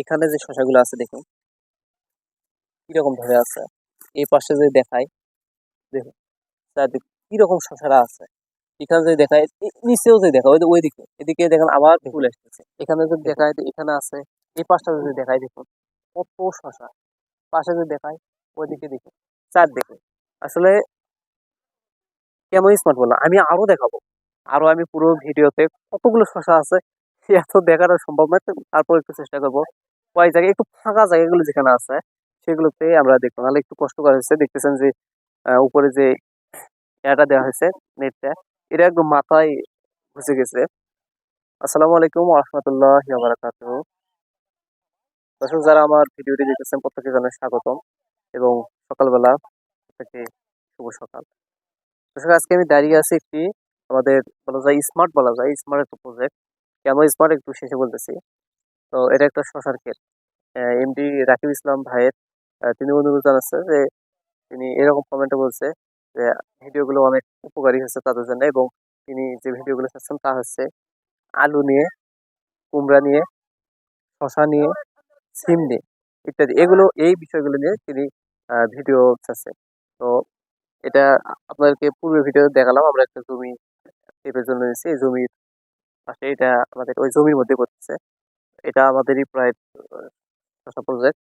এখানে যে শশাগুলো আছে দেখুন। কীরকম ভাবে আছে? এই পাশে যদি দেখায় দেখুন, চারদিক কীরকম শশারা আছে। এখানে যদি দেখায় নিচেও যদি দেখা ওই যে ওইদিকে, এদিকে দেখেন আবার ফুল আসতেছে। এখানে যদি দেখায় যে এখানে আছে, এই পাশটা যদি দেখায় দেখুন, কত শশা। পাশে যদি দেখায় ওইদিকে দেখুন, চারদিকে। আসলে কেমন স্মার্ট বললাম, আমি আরও দেখাবো। আরও আমি পুরো ভিডিওতে কতগুলো শশা আছে এত দেখানো সম্ভব তো তারপর একটু চেষ্টা করব। কয়েক জায়গায়, একটু ফাঁকা জায়গাগুলো যেখানে আছে, সেগুলোতে আমরা দেখব। নাহলে একটু কষ্ট করা হয়েছে। দেখতেছেন যে উপরে যে এটা দেওয়া হয়েছে নেটটা, এটা একদম মাথায় ঘুষে গেছে। আসসালামু আলাইকুম রহমতুল্লাহ বারাকাত দর্শক, যারা আমার ভিডিওটি দেখতেছেন প্রত্যেকে জানাই স্বাগতম এবং সকালবেলা থেকে শুভ সকাল। দর্শক, আজকে আমি দাঁড়িয়ে আছি একটি আমাদের বলা যায় স্মার্ট বলা যায় স্মার্ট একটা প্রজেক্ট কেন স্মার্ট একটু শেষে বলতেছি। তো এটা একটা শশার ক্ষেত। এমডি রাকিব ইসলাম ভাইয়ের তিনি অনুরোধ জানাচ্ছে যে তিনি এরকম কমেন্টে বলছে যে ভিডিওগুলো অনেক উপকারী হচ্ছে তাদের জন্য এবং তিনি যে ভিডিওগুলো চাচ্ছেন তা হচ্ছে আলু নিয়ে, কুমড়া নিয়ে শশা নিয়ে, সিম নিয়ে ইত্যাদি। এগুলো, এই বিষয়গুলো নিয়ে তিনি ভিডিও চাচ্ছে তো এটা আপনাদেরকে পূর্বে ভিডিও দেখালাম, আমরা একটা জমি টেপের জন্য নিয়েছি এই জমির পাশে এটা আমাদের ওই জমির মধ্যে করতেছে এটা আমাদেরই প্রায় প্রজেক্ট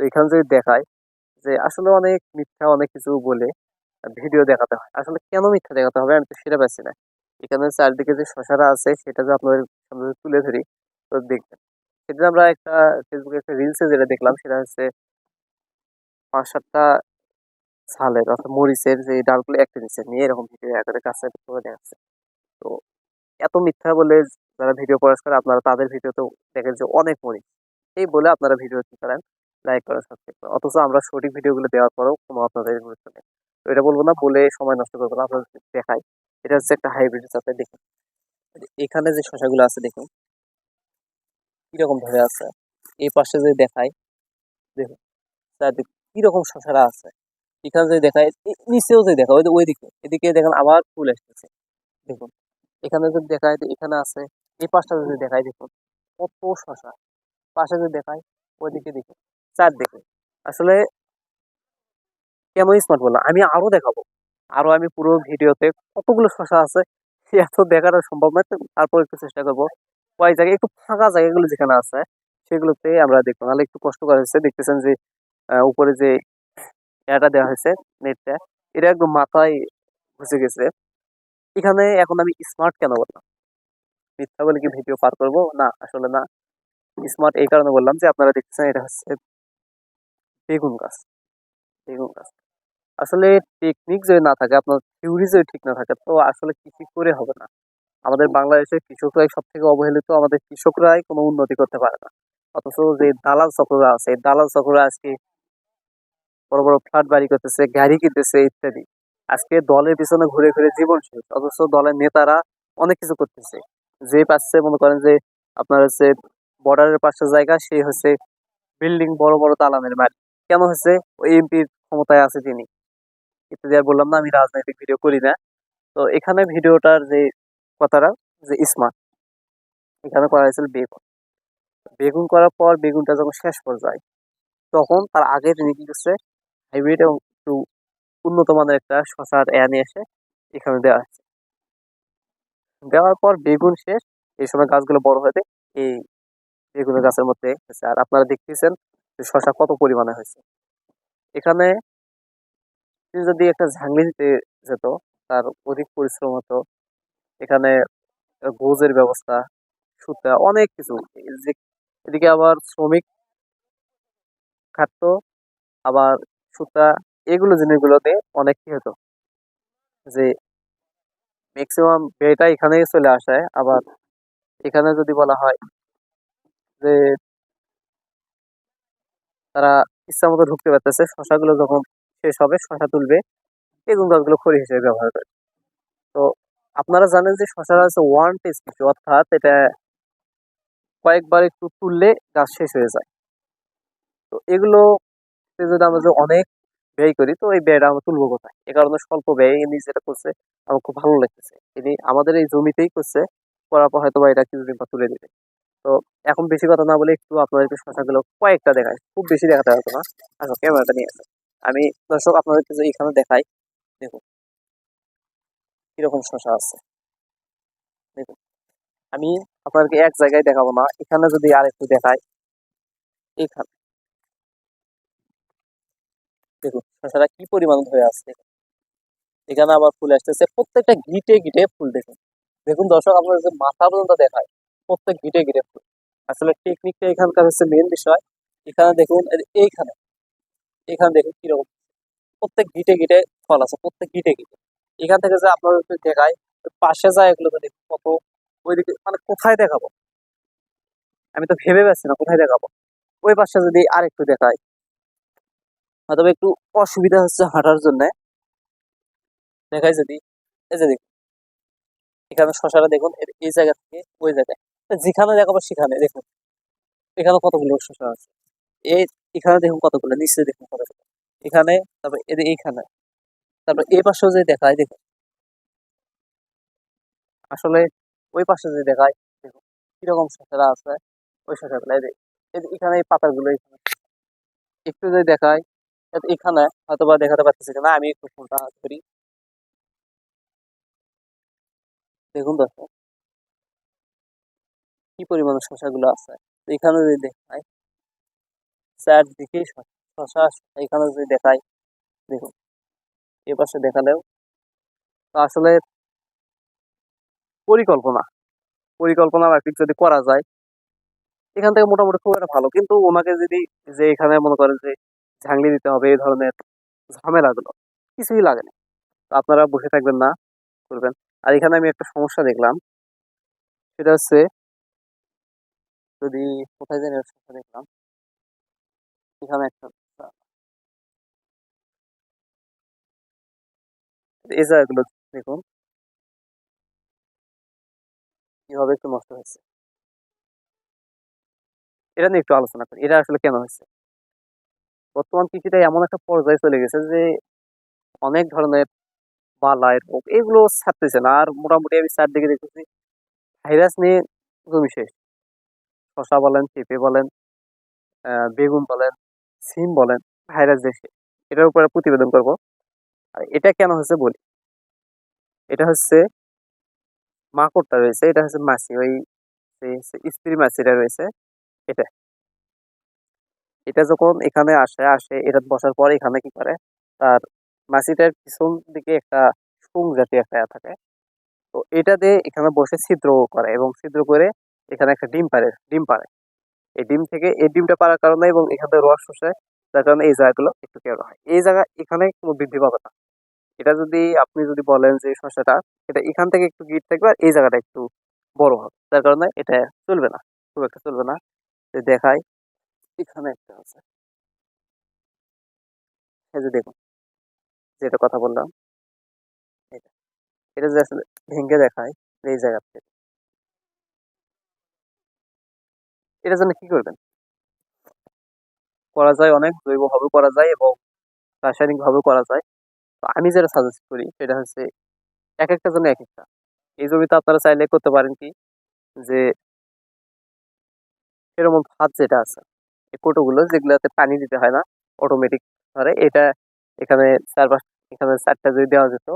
তো এখানে যদি দেখায় যে আসলে অনেক মিথ্যা অনেক কিছু বলে ভিডিও দেখাতে হয়। আসলে কেন মিথ্যা দেখাতে হবে আমি তো সেটা পাচ্ছি না। এখানে চারদিকে যে শশারা আছে সেটা যে আপনাদের সামনে তুলে ধরি, তো দেখবেন। সেদিন আমরা একটা ফেসবুকে একটা রিলসে যেটা দেখলাম, সেটা হচ্ছে পাঁচ সাতটা ছালের অর্থাৎ মরিচের যে ডালগুলো, একটা নিচে নিয়ে এরকম ভিডিও একেবারে কাছে দেখাচ্ছে। তো এত মিথ্যা বলে যারা ভিডিও প্রকাশ করে, আপনারা তাদের ভিডিওতেও দেখেন যে অনেক মরিচ এই বলে আপনারা ভিডিও করেন লাইক করেন সাবস্ক্রাইব করেন। অথচ আমরা সঠিক ভিডিওগুলো দেওয়ার পরেও কোনো আপনাদের গুরুত্ব নেই। তো এটা বলব না, বলে সময় নষ্ট করব না, আপনাদের দেখাই। এটা হচ্ছে একটা হাইব্রিড জাতের দেখুন। এখানে যে শশাগুলো আছে দেখুন, কীরকম ভাবে আছে? এই পাশে যদি দেখায় দেখুন, চারদিক কীরকম শশারা আছে? এখানে যদি দেখায় নিচেও যদি দেখা ওই ওইদিকে, এদিকে দেখেন আবার ফুল আসতেছে। দেখুন এখানে যদি দেখায় এখানে আছে, এই পাশটা যদি দেখায় দেখুন, কত শশা। পাশে যদি দেখায় ওইদিকে দেখুন চারদিকে আসলে কেন স্মার্ট বললাম, আমি আরও দেখাবো। আরও আমি পুরো ভিডিওতে কতগুলো শশা আছে এত দেখানো সম্ভব নয়। তারপর একটু চেষ্টা করব, কয়েক জায়গায় একটু ফাঁকা জায়গাগুলো যেখানে আছে, সেগুলোতে আমরা দেখব। নাহলে একটু কষ্ট করা হয়েছে, দেখতেছেন যে উপরে যে এটা দেওয়া হয়েছে, নেটটা, এটা একদম মাথায় ঘুষে গেছে। এখানে এখন আমি স্মার্ট কেন বললাম? মিথ্যা বলে কি ভিডিও পার করব? না, আসলে না। স্মার্ট এই কারণে বললাম যে, আপনারা দেখতেছেন এটা হচ্ছে বেগুন গাছ। বেগুন গাছ। আসলে টেকনিক যদি না থাকে, আপনার থিওরি যদি ঠিক না থাকে, তো আসলে কৃষি করে হবে না। আমাদের বাংলাদেশের কৃষকরাই সব থেকে অবহেলিত, আমাদের কৃষকরাই কোনো উন্নতি করতে পারে না। অথচ যে দালাল চক্ররা আছে দালাল চক্ররা আজকে বড় বড় ফ্ল্যাট বাড়ি করতেছে, গাড়ি কিনতেছে, ইত্যাদি। আজকে দলের পিছনে ঘুরে ঘুরে জীবন শেষ অথচ দলের নেতারা অনেক কিছু করতেছে। যে পাচ্ছে মনে করেন যে আপনার হচ্ছে বর্ডারের পাশে জায়গা সে হচ্ছে বিল্ডিং বড় বড় দালানের বাড়ি কেন হচ্ছে? ওই এমপির ক্ষমতায় আছে তিনি। ইত্যাদি আর বললাম না, আমি রাজনৈতিক ভিডিও করি না। তো এখানে ভিডিওটার যে কথাটা, যে স্মার্ট এখানে করা হয়েছিল বেগুন বেগুন করার পর বেগুনটা যখন শেষ পর্যায়ে, তখন তার আগে তিনি কি করছে হাইব্রিড এবং একটু উন্নত মানের একটা শশার এয়া নিয়ে এসে এখানে দেওয়া হয়েছে। দেওয়ার পর বেগুন শেষ, এই সময় গাছগুলো বড় হয়ে এই বেগুনের গাছের মধ্যে হয়েছে। আর আপনারা দেখতেছেন যে শশা কত পরিমাণে হয়েছে। এখানে যদি একটা ঝাংলি দিতে যেত, তার অধিক পরিশ্রম হতো। এখানে গোজের ব্যবস্থা, সুতা, অনেক কিছু। এদিকে আবার শ্রমিক খাটতো, আবার সুতা এগুলো জিনিসগুলোতে অনেক কি হতো? যে ম্যাক্সিমাম ব্যয়টা এখানে চলে আসে আবার এখানে যদি বলা হয় যে তারা ইচ্ছা মতো ঢুকতে পারতেছে, শশাগুলো যখন শেষ হবে, শশা তুলবে, বেগুন গাছগুলো খড়ি হিসেবে ব্যবহার করে। তো আপনারা জানেন যে শশা হচ্ছে ওয়ান টেস্ট অর্থাৎ এটা কয়েকবার একটু তুললে গাছ শেষ হয়ে যায়। তো এগুলো যদি আমরা অনেক ব্যয় করি, তো এই ব্যয়টা আমরা তুলবো কোথায়? এ কারণে স্বল্প ব্যয় ইনি যেটা করছে, আমার খুব ভালো লাগতেছে। ইনি আমাদের এই জমিতেই করছে, করার পর হয়তো বা এটা কিছুদিন পর তুলে দিবে তো এখন বেশি কথা না বলে একটু আপনাদেরকে শশাগুলো কয়েকটা দেখাই, খুব বেশি দেখাতে হবে না। আসো ক্যামেরাটা নিয়ে আসো আমি দর্শক আপনাদেরকে যে এখানে দেখাই, দেখুন। কীরকম শশা আছে। দেখুন। আমি আপনাদেরকে এক জায়গায় দেখাবো না, এখানে যদি আর একটু দেখাই, এখানে। দেখুন শশাটা কি পরিমাণ ধরে আছে? এখানে আবার ফুল আসতেছে, প্রত্যেকটা গিটে গিটে ফুল দেখুন। দেখুন দর্শক, আপনাদের যে মাথা পর্যন্ত দেখায়, প্রত্যেক গিটে গিটে ফুল। আসলে টেকনিকটা এখানকার হচ্ছে মেন বিষয়। এখানে দেখুন এইখানে, এখানে দেখুন কীরকম প্রত্যেক গিটে গিটে ফল আছে, প্রত্যেক গিটে গিটে। এখান থেকে যে আপনাদের দেখায় পাশে যায় এগুলো তো দেখুন কত, ওইদিকে মানে কোথায় দেখাবো? আমি তো ভেবে পাচ্ছি না কোথায় দেখাবো। ওই পাশে যদি আরেকটু দেখায় হয়তো একটু অসুবিধা হচ্ছে হাঁটার জন্য। দেখাই যদি, এই যে দেখুন। এখানে শশাটা দেখুন এই জায়গা থেকে ওই জায়গায়। যেখানে দেখাবো সেখানে, দেখুন। এখানে কতগুলো শশা আছে? এই এখানে দেখুন কতগুলো, নিচে দেখুন কতগুলো। এখানে, তারপর এর এইখানে। তারপর এই পাশেও যে দেখায়, দেখুন। আসলে ওই পাশে যে দেখায়, দেখুন, কীরকম শশারা আছে ওই শশাগুলো এখানে এই পাতাগুলো এখানে। একটু যদি দেখায় এখানে হয়তো বা দেখাতে পারতেছি না। আমি একটু ফোনটা হাত করি দেখুন দর্শক কি পরিমাণে শশাগুলো আছে? এখানে যদি দেখায় চারদিকে শশা শশা এখানে যদি দেখায় দেখুন। এ পাশে দেখালেও আসলে পরিকল্পনা। পরিকল্পনা মাফিক যদি করা যায়, এখান থেকে মোটামুটি খুব একটা ভালো। কিন্তু ওনাকে যদি যে এখানে মনে করেন যে ঝাংলি দিতে হবে, এই ধরনের ঝামেলাগুলো। কিছুই লাগে না। আপনারা বসে থাকবেন না, করবেন। আর এখানে আমি একটা সমস্যা দেখলাম। সেটা হচ্ছে, যদি কোথায় যেন সমস্যা দেখলাম। এখানে একটা এই জায়গাগুলো দেখুন। কীভাবে একটু নষ্ট হয়েছে। এটা নিয়ে একটু আলোচনা করি। এটা আসলে কেন হয়েছে? বর্তমান কৃষিটা এমন একটা পর্যায়ে চলে গেছে যে অনেক ধরনের বালাই রোগ এগুলো ছাড়তেছে না। আর মোটামুটি আমি চারদিকে দেখতেছি, ভাইরাস নিয়ে জমি শেষ। শশা বলেন, পেঁপে বলেন বেগুন বলেন, সিম বলেন, ভাইরাস দেশে এটার উপরে প্রতিবেদন করব। আর এটা কেন হচ্ছে বলি? এটা হচ্ছে মাকড়টা রয়েছে, এটা হচ্ছে মাছি, ওই স্ত্রী মাছিটা রয়েছে, এটা। এটা যখন এখানে আসে আসে, এটা বসার পর এখানে কি করে? তার মাসিটার পিছন দিকে একটা শুং জাতীয় একটা থাকে। তো এটা দিয়ে এখানে বসে ছিদ্র করে এবং ছিদ্র করে এখানে একটা ডিম পারে ডিম পারে এই ডিম থেকে, এই ডিমটা পারার কারণে এবং এখান থেকে রস শোষে, যার কারণে এই জায়গাগুলো একটু কেউ হয়। এই জায়গা এখানে কোনো বৃদ্ধি পাবে না। এটা যদি আপনি যদি বলেন যে শসাটা, এটা এখান থেকে একটু গিট থাকবে আর এই জায়গাটা একটু বড় হবে। যার কারণে এটা চলবে না, খুব একটা চলবে না। দেখায় এখানে একটা আছে এই যে দেখুন, যেটা কথা বললাম এটা এটা যে আসলে ভেঙে দেখায় এই জায়গা থেকে। এটার জন্য কি করবেন? করা যায় অনেক, জৈবভাবে করা যায় এবং রাসায়নিকভাবেও করা যায়। তো আমি যেটা সাজেস্ট করি, সেটা হচ্ছে এক একটা জন্য এক একটা। এই জমিতে আপনারা চাইলে করতে পারেন কি? যে এরকম ভাত যেটা আছে কোটোগুলো যেগুলোতে পানি দিতে হয় না অটোমেটিক ধরে, এটা এখানে চার পাঁচ এখানে চারটা যদি দেওয়া যেত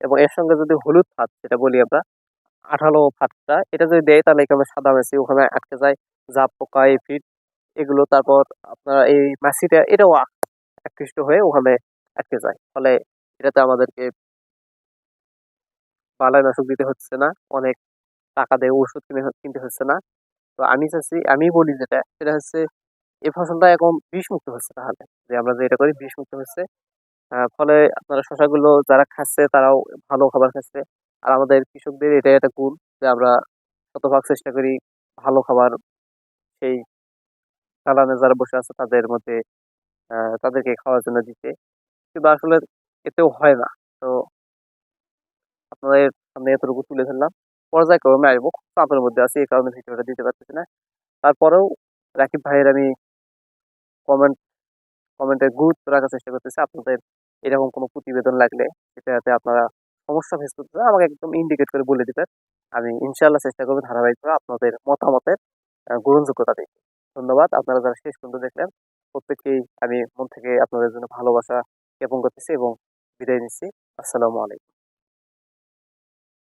এবং এর সঙ্গে যদি হলুদ ভাত যেটা বলি আমরা, আঠালো ভাতটা এটা যদি দেয় তাহলে এখানে সাদা মাছি ওখানে আটকে যায়, জাপ পোকা এফিড এগুলো তারপর আপনার এই মাছিটা এটাও আকৃষ্ট হয়ে ওখানে আটকে যায়। ফলে এটাতে আমাদেরকে বালাইনাশক দিতে হচ্ছে না, অনেক টাকা দিয়ে ওষুধ কিনে কিনতে হচ্ছে না। তো আমি চাচ্ছি, আমি বলি যেটা, সেটা হচ্ছে এই ফসলটা এখন বিষ মুক্ত হচ্ছে তাহলে। যে আমরা যে এটা করি, বিষ মুক্ত হচ্ছে ফলে আপনারা শশাগুলো যারা খাচ্ছে, তারাও ভালো খাবার খাচ্ছে। আর আমাদের কৃষকদের এটাই একটা গুণ যে আমরা শতভাগ চেষ্টা করি ভালো খাবার সেই চালানে যারা বসে আছে, তাদের মধ্যে তাদেরকে খাওয়ার জন্য দিতে। কিন্তু আসলে এতেও হয় না। তো আপনাদের সামনে এতটুকু তুলে ধরলাম। পর্যায়ক্রমে আসব। খুব চাপের মধ্যে আছি, এই কারণে ভিডিওটা দিতে পারতেছি না। তারপরেও রাকিব ভাইয়ের আমি কমেন্ট কমেন্টের গুরুত্ব রাখার চেষ্টা করতেছি। আপনাদের এরকম কোনো প্রতিবেদন লাগলে সেটাতে আপনারা সমস্যা ফেস করতে আমাকে একদম ইন্ডিকেট করে বলে দিবেন। আমি ইনশাল্লাহ চেষ্টা করব ধারাবাহিকভাবে আপনাদের মতামতের গ্রহণযোগ্যতা দেখি। ধন্যবাদ। আপনারা যারা শেষ পর্যন্ত দেখলেন, প্রত্যেককেই আমি মন থেকে আপনাদের জন্য ভালোবাসা জ্ঞাপন করতেছি এবং বিদায় নিচ্ছি। আসসালামু আলাইকুম।